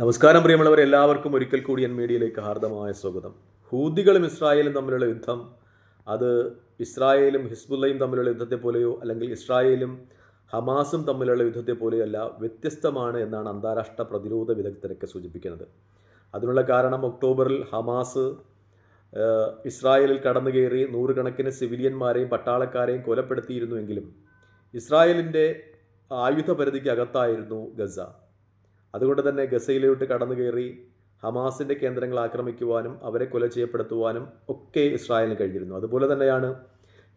നമസ്കാരം പ്രിയമുള്ളവർ എല്ലാവർക്കും ഒരിക്കൽ കൂടി എൻ മീഡിയയിലേക്ക് ഹാർദമായ സ്വാഗതം. ഹൂദികളും ഇസ്രായേലും തമ്മിലുള്ള യുദ്ധം അത് ഇസ്രായേലും ഹിസ്ബുല്ലയും തമ്മിലുള്ള യുദ്ധത്തെ പോലെയോ അല്ലെങ്കിൽ ഇസ്രായേലും ഹമാസും തമ്മിലുള്ള യുദ്ധത്തെ പോലെയോ അല്ല വ്യത്യസ്തമാണ് എന്നാണ് അന്താരാഷ്ട്ര പ്രതിരോധ വിദഗ്ധരൊക്കെ സൂചിപ്പിക്കുന്നത്. അതിനുള്ള കാരണം ഒക്ടോബറിൽ ഹമാസ് ഇസ്രായേലിൽ കടന്നു കയറി നൂറുകണക്കിന് സിവിലിയന്മാരെയും പട്ടാളക്കാരെയും കൊലപ്പെടുത്തിയിരുന്നുവെങ്കിലും ഇസ്രായേലിന്റെ ആയുധ പരിധിക്കകത്തായിരുന്നു ഗസ. അതുകൊണ്ട് തന്നെ ഗസയിലോട്ട് കടന്നു കയറി ഹമാസിന്റെ കേന്ദ്രങ്ങൾ ആക്രമിക്കുവാനും അവരെ കൊല ചെയ്യപ്പെടുത്തുവാനും ഒക്കെ ഇസ്രായേലിന് കഴിഞ്ഞിരുന്നു. അതുപോലെ തന്നെയാണ്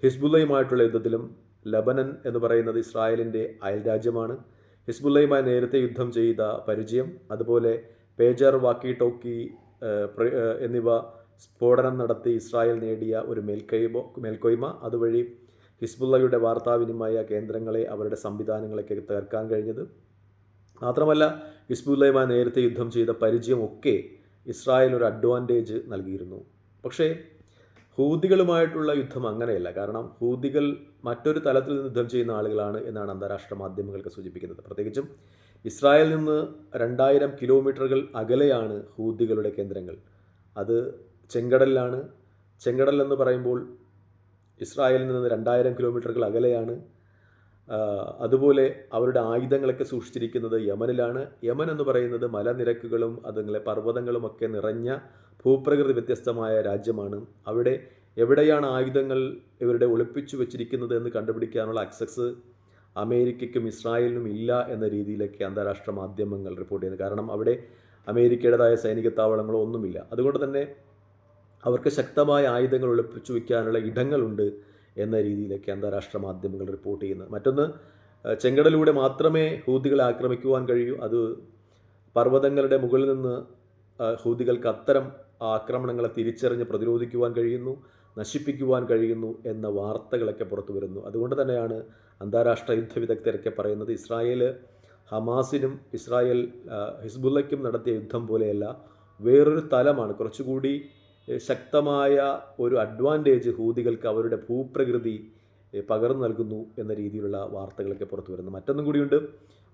ഹിസ്ബുല്ലയുമായിട്ടുള്ള യുദ്ധത്തിലും ലബനൻ എന്ന് പറയുന്നത് ഇസ്രായേലിന്റെ അയൽരാജ്യമാണ്. ഹിസ്ബുല്ലയുമായി നേരത്തെ യുദ്ധം ചെയ്ത പരിചയം അതുപോലെ പേജർ വാക്കി ടോക്കി എന്നിവ സ്ഫോടനം നടത്തി ഇസ്രായേൽ നേടിയ ഒരു മേൽക്കൈമോ മേൽക്കോയ്മ. അതുവഴി ഹിസ്ബുല്ലയുടെ വാർത്താവിനിമയ കേന്ദ്രങ്ങളെ അവരുടെ സംവിധാനങ്ങളൊക്കെ തകർക്കാൻ കഴിഞ്ഞത്. മാത്രമല്ല ഹിസ്ബുല്ലയുമായി നേരത്തെ യുദ്ധം ചെയ്ത പരിചയമൊക്കെ ഇസ്രായേലിന് ഒരു അഡ്വാന്റേജ് നൽകിയിരുന്നു. പക്ഷേ ഹൂതികളുമായിട്ടുള്ള യുദ്ധം അങ്ങനെയല്ല. കാരണം ഹൂതികൾ മറ്റൊരു തലത്തിൽ നിന്ന് യുദ്ധം ചെയ്യുന്ന ആളുകളാണ് എന്നാണ് അന്താരാഷ്ട്ര മാധ്യമങ്ങൾക്ക് സൂചിപ്പിക്കുന്നത്. പ്രത്യേകിച്ചും ഇസ്രായേലിൽ നിന്ന് രണ്ടായിരം കിലോമീറ്ററുകൾ അകലെയാണ് ഹൂതികളുടെ കേന്ദ്രങ്ങൾ. അത് ചെങ്കടലിലാണ്. ചെങ്കടൽ എന്ന് പറയുമ്പോൾ ഇസ്രായേലിൽ നിന്ന് രണ്ടായിരം കിലോമീറ്ററുകൾ അകലെയാണ്. അതുപോലെ അവരുടെ ആയുധങ്ങളൊക്കെ സൂക്ഷിച്ചിരിക്കുന്നത് യമനിലാണ്. യമൻ എന്ന് പറയുന്നത് മലനിരക്കുകളും അതുങ്ങളെ പർവതങ്ങളുമൊക്കെ നിറഞ്ഞ ഭൂപ്രകൃതി വ്യത്യസ്തമായ രാജ്യമാണ്. അവിടെ എവിടെയാണ് ആയുധങ്ങൾ ഇവരുടെ ഒളിപ്പിച്ചു വെച്ചിരിക്കുന്നത് എന്ന് കണ്ടുപിടിക്കാനുള്ള അക്സസ് അമേരിക്കയ്ക്കും ഇസ്രായേലിനും ഇല്ല എന്ന രീതിയിലൊക്കെ അന്താരാഷ്ട്ര മാധ്യമങ്ങൾ റിപ്പോർട്ട് ചെയ്യുന്നത് കാരണം അവിടെ അമേരിക്കയുടേതായ സൈനിക താവളങ്ങളോ ഒന്നുമില്ല. അതുകൊണ്ട് തന്നെ അവർക്ക് ശക്തമായ ആയുധങ്ങൾ ഒളിപ്പിച്ചു വയ്ക്കാനുള്ള ഇടങ്ങളുണ്ട്. എന്ന രീതിയിലൊക്കെ അന്താരാഷ്ട്ര മാധ്യമങ്ങൾ റിപ്പോർട്ട് ചെയ്യുന്നത് മറ്റൊന്ന് ചെങ്കടലിലൂടെ മാത്രമേ ഹൂതികളെ ആക്രമിക്കുവാൻ കഴിയൂ. അത് പർവതങ്ങളുടെ മുകളിൽ നിന്ന് ഹൂതികൾക്ക് അത്തരം ആക്രമണങ്ങളെ തിരിച്ചറിഞ്ഞ് പ്രതിരോധിക്കുവാൻ കഴിയുന്നു നശിപ്പിക്കുവാൻ കഴിയുന്നു എന്ന വാർത്തകളൊക്കെ പുറത്തു വരുന്നു. അതുകൊണ്ട് തന്നെയാണ് അന്താരാഷ്ട്ര യുദ്ധ വിദഗ്ധരൊക്കെ പറയുന്നത് ഇസ്രായേൽ ഹമാസിനും ഇസ്രായേൽ ഹിസ്ബുല്ലയ്ക്കും നടത്തിയ യുദ്ധം പോലെയല്ല വേറൊരു തലമാണ്. കുറച്ചുകൂടി ശക്തമായ ഒരു അഡ്വാന്റേജ് ഹൂതികൾക്ക് അവരുടെ ഭൂപ്രകൃതി പകർന്നു നൽകുന്നു എന്ന രീതിയിലുള്ള വാർത്തകളൊക്കെ പുറത്തു വരുന്നു. മറ്റൊന്നും കൂടിയുണ്ട്.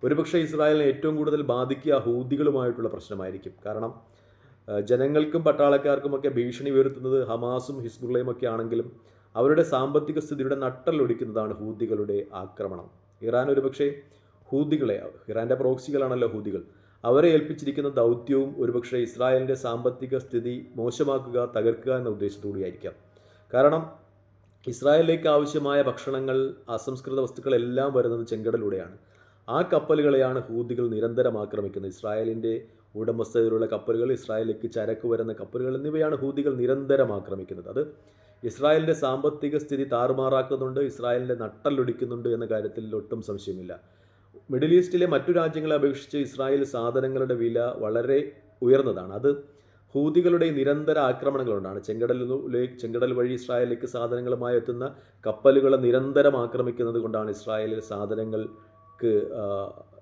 ഒരുപക്ഷെ ഇസ്രായേലിനെ ഏറ്റവും കൂടുതൽ ബാധിക്കുക ഹൂതികളുമായിട്ടുള്ള പ്രശ്നമായിരിക്കും. കാരണം ജനങ്ങൾക്കും പട്ടാളക്കാർക്കുമൊക്കെ ഭീഷണി ഉയർത്തുന്നത് ഹമാസും ഹിസ്ബുള്ളയും ഒക്കെ ആണെങ്കിലും അവരുടെ സാമ്പത്തിക സ്ഥിതിയുടെ നട്ടലൊടിക്കുന്നതാണ് ഹൂതികളുടെ ആക്രമണം. ഇറാൻ ഒരുപക്ഷെ ഹൂതികളെ ഇറാന്റെ പ്രോക്സികളാണല്ലോ ഹൂതികൾ അവരെ ഏൽപ്പിച്ചിരിക്കുന്ന ദൗത്യവും ഒരുപക്ഷെ ഇസ്രായേലിന്റെ സാമ്പത്തിക സ്ഥിതി മോശമാക്കുക തകർക്കുക എന്ന ഉദ്ദേശത്തോടെയായിരിക്കാം കാരണം ഇസ്രായേലിലേക്ക് ആവശ്യമായ ഭക്ഷണങ്ങൾ അസംസ്കൃത വസ്തുക്കളെല്ലാം വരുന്നത് ചെങ്കടലൂടെയാണ് ആ കപ്പലുകളെയാണ് ഹൂതികൾ നിരന്തരം ആക്രമിക്കുന്നത്. ഇസ്രായേലിന്റെ ഉടമസ്ഥതയിലുള്ള കപ്പലുകൾ ഇസ്രായേലിലേക്ക് ചരക്ക് വരുന്ന കപ്പലുകൾ എന്നിവയാണ് ഹൂതികൾ നിരന്തരം ആക്രമിക്കുന്നത്. അത് ഇസ്രായേലിന്റെ സാമ്പത്തിക സ്ഥിതി താറുമാറാക്കുന്നുണ്ട് ഇസ്രായേലിന്റെ നട്ടലൊടിക്കുന്നുണ്ട് എന്ന കാര്യത്തിൽ ഒട്ടും സംശയമില്ല. മിഡിൽ ഈസ്റ്റിലെ മറ്റു രാജ്യങ്ങളെ അപേക്ഷിച്ച് ഇസ്രായേൽ സാധനങ്ങളുടെ വില വളരെ ഉയർന്നതാണ്. അത് ഹൂതികളുടെ നിരന്തര ആക്രമണങ്ങളുണ്ടാണ്. ചെങ്കടലിലേക്ക് ചെങ്കടൽ വഴി ഇസ്രായേലിലേക്ക് സാധനങ്ങളുമായി എത്തുന്ന കപ്പലുകളെ നിരന്തരം ആക്രമിക്കുന്നത് കൊണ്ടാണ് ഇസ്രായേലിൽ സാധനങ്ങൾക്ക്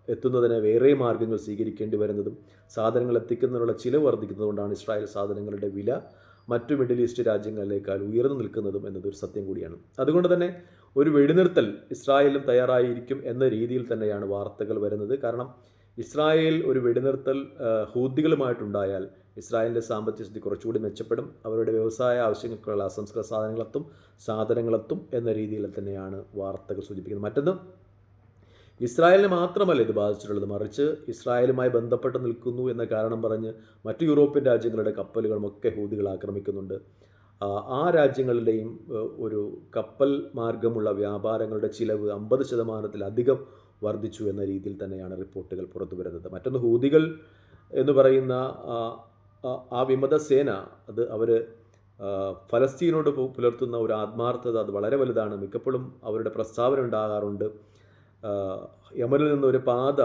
എത്തുന്നതിന് വേറെ മാർഗങ്ങൾ സ്വീകരിക്കേണ്ടി വരുന്നതും സാധനങ്ങൾ എത്തിക്കുന്നതിനുള്ള ചിലവ് വർദ്ധിക്കുന്നതുകൊണ്ടാണ് ഇസ്രായേൽ സാധനങ്ങളുടെ വില മറ്റു മിഡിൽ ഈസ്റ്റ് രാജ്യങ്ങളിലേക്കാൾ ഉയർന്നു നിൽക്കുന്നതും എന്നതൊരു സത്യം കൂടിയാണ്. അതുകൊണ്ട് തന്നെ ഒരു വെടിനിർത്തൽ ഇസ്രായേലും തയ്യാറായിരിക്കും എന്ന രീതിയിൽ തന്നെയാണ് വാർത്തകൾ വരുന്നത്. കാരണം ഇസ്രായേൽ ഒരു വെടിനിർത്തൽ ഹൂദികളുമായിട്ടുണ്ടായാൽ ഇസ്രായേലിന്റെ സാമ്പത്തിക സ്ഥിതി കുറച്ചുകൂടി മെച്ചപ്പെടും. അവരുടെ വ്യവസായ ആവശ്യങ്ങൾക്കുള്ള അസംസ്കൃത സാധനങ്ങളെത്തും സാധനങ്ങളെത്തും എന്ന രീതിയിൽ തന്നെയാണ് വാർത്തകൾ സൂചിപ്പിക്കുന്നത്. മറ്റൊന്ന് ഇസ്രായേലിനെ മാത്രമല്ല ഇത് ബാധിച്ചിട്ടുള്ളത്. മറിച്ച് ഇസ്രായേലുമായി ബന്ധപ്പെട്ട് നിൽക്കുന്നു എന്ന കാരണം പറഞ്ഞ് മറ്റു യൂറോപ്യൻ രാജ്യങ്ങളുടെ കപ്പലുകളുമൊക്കെ ഹൂദികൾ ആക്രമിക്കുന്നുണ്ട്. ആ, രാജ്യങ്ങളിലെയും ഒരു കപ്പൽ മാർഗമുള്ള വ്യാപാരങ്ങളുടെ ചിലവ് അമ്പത് ശതമാനത്തിലധികം വർദ്ധിച്ചു എന്ന രീതിയിൽ തന്നെയാണ് റിപ്പോർട്ടുകൾ പുറത്തു വരുന്നത്. മറ്റൊന്ന് ഹൂതികൾ എന്ന് പറയുന്ന ആ, വിമത സേന അത് അവർ ഫലസ്തീനോട് പുലർത്തുന്ന ഒരു ആത്മാർത്ഥത അത് വളരെ വലുതാണ്. മിക്കപ്പോഴും അവരുടെ പ്രസ്താവന ഉണ്ടാകാറുണ്ട്. യമനിൽ നിന്ന് ഒരു പാത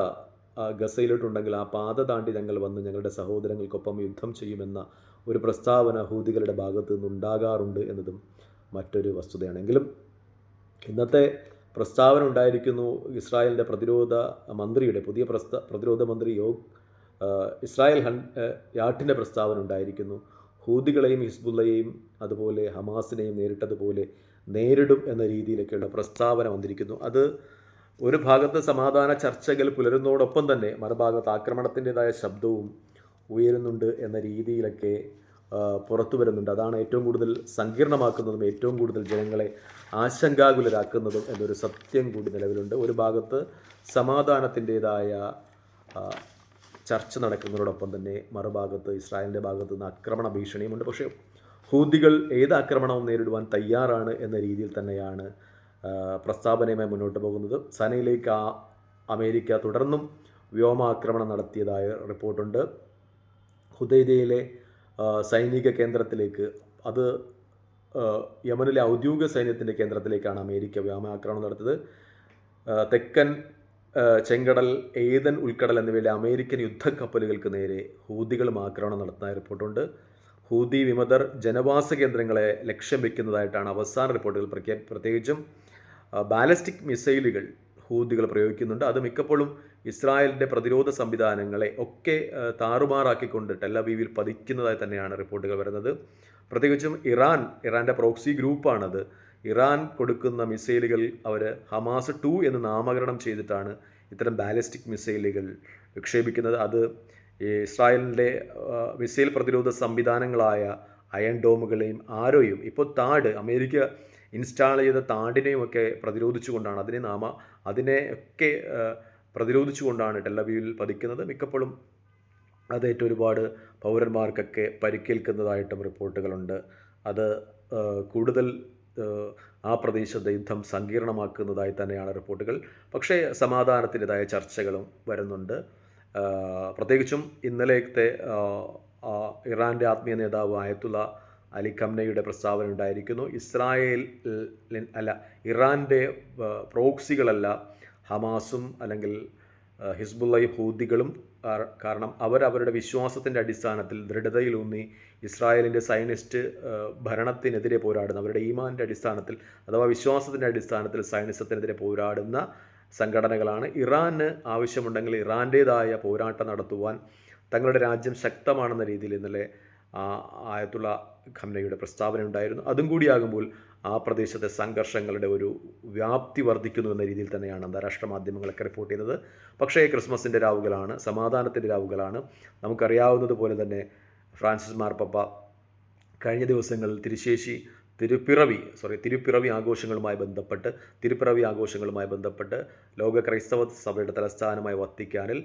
ഗസയിലോട്ടുണ്ടെങ്കിൽ ആ പാത താണ്ടി ഞങ്ങൾ വന്ന് ഞങ്ങളുടെ സഹോദരങ്ങൾക്കൊപ്പം യുദ്ധം ചെയ്യുമെന്ന ഒരു പ്രസ്താവന ഹൂതികളുടെ ഭാഗത്ത് നിന്നുണ്ടാകാറുണ്ട് എന്നതും മറ്റൊരു വസ്തുതയാണെങ്കിലും ഇന്നത്തെ പ്രസ്താവന ഉണ്ടായിരിക്കുന്നു ഇസ്രായേലിന്റെ പ്രതിരോധ മന്ത്രിയുടെ പുതിയ പ്രസ്ത പ്രതിരോധ മന്ത്രി യോഗ് ഇസ്രായേൽ ഹൺ യാട്ടിന്റെ പ്രസ്താവന ഉണ്ടായിരിക്കുന്നു. ഹൂതികളെയും ഹിസ്ബുള്ളയെയും അതുപോലെ ഹമാസിനെയും നേരിട്ടതുപോലെ നേരിടും എന്ന രീതിയിലൊക്കെയുള്ള പ്രസ്താവന വന്നിരിക്കുന്നു. അത് ഒരു ഭാഗത്ത് സമാധാന ചർച്ചകൾ പുലരുന്നതോടൊപ്പം തന്നെ മറുഭാഗത്ത് ആക്രമണത്തിന്റെതായ ശബ്ദവും ഉയരുന്നുണ്ട് എന്ന രീതിയിലൊക്കെ പുറത്തു വരുന്നുണ്ട്. അതാണ് ഏറ്റവും കൂടുതൽ സങ്കീർണമാക്കുന്നതും ഏറ്റവും കൂടുതൽ ജനങ്ങളെ ആശങ്കാകുലരാക്കുന്നതും എന്നൊരു സത്യം കൂടി നിലവിലുണ്ട്. ഒരു ഭാഗത്ത് സമാധാനത്തിന്റെതായ ചർച്ച നടക്കുന്നതോടൊപ്പം തന്നെ മറുഭാഗത്ത് ഇസ്രായേലിന്റെ ഭാഗത്ത് നിന്ന് ആക്രമണ ഭീഷണിയുമുണ്ട്. പക്ഷേ ഹൂദികൾ ഏത് ആക്രമണവും നേരിടുവാൻ തയ്യാറാണ് എന്ന രീതിയിൽ തന്നെയാണ് പ്രസ്താവനയുമായി മുന്നോട്ട് പോകുന്നത് സനയിലേക്ക് ആ അമേരിക്ക തുടർന്നും വ്യോമാക്രമണം നടത്തിയതായ റിപ്പോർട്ടുണ്ട്. ഹുദൈദയിലെ സൈനിക കേന്ദ്രത്തിലേക്ക് അത് യമനിലെ ഔദ്യോഗിക സൈന്യത്തിന്റെ കേന്ദ്രത്തിലേക്കാണ് അമേരിക്ക വ്യോമാക്രമണം നടത്തിയത്. തെക്കൻ ചെങ്കടൽ ഏതൻ ഉൾക്കടൽ എന്നിവയിലെ അമേരിക്കൻ യുദ്ധക്കപ്പലുകൾക്ക് നേരെ ഹൂതികളും ആക്രമണം നടത്തുന്ന റിപ്പോർട്ടുണ്ട്. ഹൂതി വിമതർ ജനവാസ കേന്ദ്രങ്ങളെ ലക്ഷ്യം വയ്ക്കുന്നതായിട്ടാണ് അവസാന റിപ്പോർട്ടുകൾ പ്രത്യേകിച്ചും ബാലസ്റ്റിക് മിസൈലുകൾ ഹൂതികൾ പ്രയോഗിക്കുന്നുണ്ട്. അത് മിക്കപ്പോഴും ഇസ്രായേലിന്റെ പ്രതിരോധ സംവിധാനങ്ങളെ ഒക്കെ താറുമാറാക്കിക്കൊണ്ട് ടെല്ലവീവിൽ പതിക്കുന്നതായി തന്നെയാണ് റിപ്പോർട്ടുകൾ വരുന്നത്. പ്രത്യേകിച്ചും ഇറാൻ ഇറാന്റെ പ്രോക്സി ഗ്രൂപ്പാണത്. ഇറാൻ കൊടുക്കുന്ന മിസൈലുകൾ അവർ ഹമാസ് ടു എന്ന് നാമകരണം ചെയ്തിട്ടാണ് ഇത്തരം ബാലിസ്റ്റിക് മിസൈലുകൾ വിക്ഷേപിക്കുന്നത്. അത് ഇസ്രായേലിന്റെ മിസൈൽ പ്രതിരോധ സംവിധാനങ്ങളായ അയൺ ഡോമുകളെയും ആരോയും ഇപ്പോൾ താഡ് അമേരിക്ക ഇൻസ്റ്റാൾ ചെയ്ത താണ്ടിനെയുമൊക്കെ ഒക്കെ പ്രതിരോധിച്ചുകൊണ്ടാണ് അതിനെ നാമ അതിനെയൊക്കെ പ്രതിരോധിച്ചുകൊണ്ടാണ് ടെല്ലവ്യൂവിൽ പതിക്കുന്നത്. മിക്കപ്പോഴും അതേറ്റ ഒരുപാട് പൗരന്മാർക്കൊക്കെ പരിക്കേൽക്കുന്നതായിട്ടും റിപ്പോർട്ടുകളുണ്ട്. അത് കൂടുതൽ ആ, പ്രദേശത്തെ യുദ്ധം സങ്കീർണമാക്കുന്നതായി തന്നെയാണ് റിപ്പോർട്ടുകൾ. പക്ഷേ സമാധാനത്തിന്റെതായ ചർച്ചകളും വരുന്നുണ്ട്. പ്രത്യേകിച്ചും ഇന്നലത്തെ ഇറാന്റെ ആത്മീയ നേതാവ് ആയത്തുള്ള അലി പ്രസ്താവന ഉണ്ടായിരിക്കുന്നു. ഇസ്രായേൽ അല്ല ഇറാന്റെ പ്രോക്സികളല്ല ഹമാസും അല്ലെങ്കിൽ ഹിസ്ബുല്ലൈ ഹൂദികളും കാരണം അവർ അവരുടെ വിശ്വാസത്തിന്റെ അടിസ്ഥാനത്തിൽ ദൃഢതയിലൂന്നി ഇസ്രായേലിന്റെ സൈനിസ്റ്റ് ഭരണത്തിനെതിരെ പോരാടുന്ന അവരുടെ ഈമാന്റെ അടിസ്ഥാനത്തിൽ അഥവാ വിശ്വാസത്തിന്റെ അടിസ്ഥാനത്തിൽ സൈനിസത്തിനെതിരെ പോരാടുന്ന സംഘടനകളാണ്. ഇറാന് ആവശ്യമുണ്ടെങ്കിൽ ഇറാന്റേതായ പോരാട്ടം നടത്തുവാൻ തങ്ങളുടെ രാജ്യം ശക്തമാണെന്ന രീതിയിൽ ഇന്നലെ ആയത്തുള്ള ഖംനയുടെ പ്രസ്താവന ഉണ്ടായിരുന്നു. അതും കൂടിയാകുമ്പോൾ ആ പ്രദേശത്തെ സംഘർഷങ്ങളുടെ ഒരു വ്യാപ്തി വർദ്ധിക്കുന്നു എന്ന രീതിയിൽ തന്നെയാണ് അന്താരാഷ്ട്ര മാധ്യമങ്ങളൊക്കെ റിപ്പോർട്ട് ചെയ്തത് പക്ഷേ ക്രിസ്മസിന്റെ രാവുകളാണ് സമാധാനത്തിന്റെ രാവുകളാണ്. നമുക്കറിയാവുന്നതുപോലെ തന്നെ ഫ്രാൻസിസ് മാർപ്പപ്പ കഴിഞ്ഞ ദിവസങ്ങളിൽ തിരുശേഷി തിരുപ്പിറവി സോറി തിരുപ്പിറവി ആഘോഷങ്ങളുമായി ബന്ധപ്പെട്ട് തിരുപ്പിറവി ആഘോഷങ്ങളുമായി ബന്ധപ്പെട്ട് ലോക ക്രൈസ്തവ സഭയുടെ തലസ്ഥാനമായ വത്തിക്കാനിൽ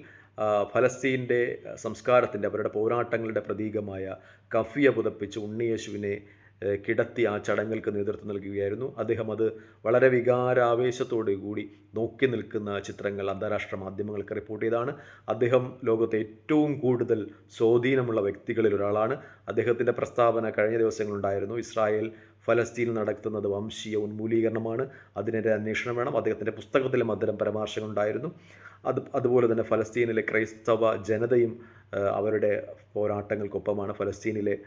ഫലസ്തീന്റെ സംസ്കാരത്തിന്റെ അവരുടെ പോരാട്ടങ്ങളുടെ പ്രതീകമായ കഫിയ പുതപ്പിച്ച് ഉണ്ണിയേശുവിനെ കിടത്തി ആ ചടങ്ങുകൾക്ക് നേതൃത്വം നൽകുകയായിരുന്നു. അദ്ദേഹം അത് വളരെ വികാരാവേശത്തോടു കൂടി നോക്കി നിൽക്കുന്ന ചിത്രങ്ങൾ അന്താരാഷ്ട്ര മാധ്യമങ്ങൾക്ക് റിപ്പോർട്ട് ചെയ്താണ് അദ്ദേഹം ലോകത്തെ ഏറ്റവും കൂടുതൽ സ്വാധീനമുള്ള വ്യക്തികളിൽ ഒരാളാണ്. അദ്ദേഹത്തിന്റെ പ്രസ്താവന കഴിഞ്ഞ ദിവസങ്ങളുണ്ടായിരുന്നു. ഇസ്രായേൽ ഫലസ്തീനിൽ നടത്തുന്നത് വംശീയ ഉന്മൂലീകരണമാണ്. അതിനെതിരെ അന്വേഷണം വേണം. അദ്ദേഹത്തിന്റെ പുസ്തകത്തിലും അത്തരം പരാമർശങ്ങളുണ്ടായിരുന്നു. അത് അതുപോലെ തന്നെ ഫലസ്തീനിലെ ക്രൈസ്തവ ജനതയും അവരുടെ പോരാട്ടങ്ങൾക്കൊപ്പമാണ് ഫലസ്തീനിലെ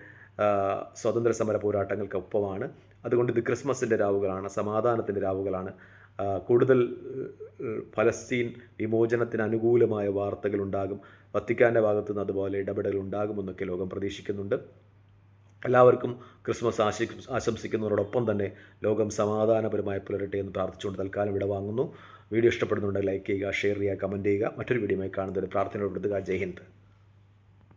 സ്വാതന്ത്ര്യ സമര പോരാട്ടങ്ങൾക്കൊപ്പമാണ്. അതുകൊണ്ട് ഇത് ക്രിസ്മസിന്റെ രാവുകളാണ് സമാധാനത്തിന്റെ രാവുകളാണ്. കൂടുതൽ ഫലസ്തീൻ വിമോചനത്തിന് അനുകൂലമായ വാർത്തകൾ ഉണ്ടാകും വത്തിക്കാന്റെ ഭാഗത്ത് നിന്ന് അതുപോലെ ഇടപെടൽ ഉണ്ടാകുമെന്നൊക്കെ ലോകം പ്രതീക്ഷിക്കുന്നുണ്ട്. എല്ലാവർക്കും ക്രിസ്മസ് ആശി ആശംസിക്കുന്നതോടൊപ്പം തന്നെ ലോകം സമാധാനപരമായി പുലരട്ടെ എന്ന് പ്രാർത്ഥിച്ചുകൊണ്ട് തൽക്കാലം ഇവിടെ വാങ്ങുന്നു. വീഡിയോ ഇഷ്ടപ്പെടുന്നുണ്ടെങ്കിൽ ലൈക്ക് ചെയ്യുക ഷെയർ ചെയ്യുക കമന്റ് ചെയ്യുക. മറ്റൊരു വീഡിയോയുമായി കാണുന്നതിന് പ്രാർത്ഥനയോട് ജയ് ഹിന്ദ്.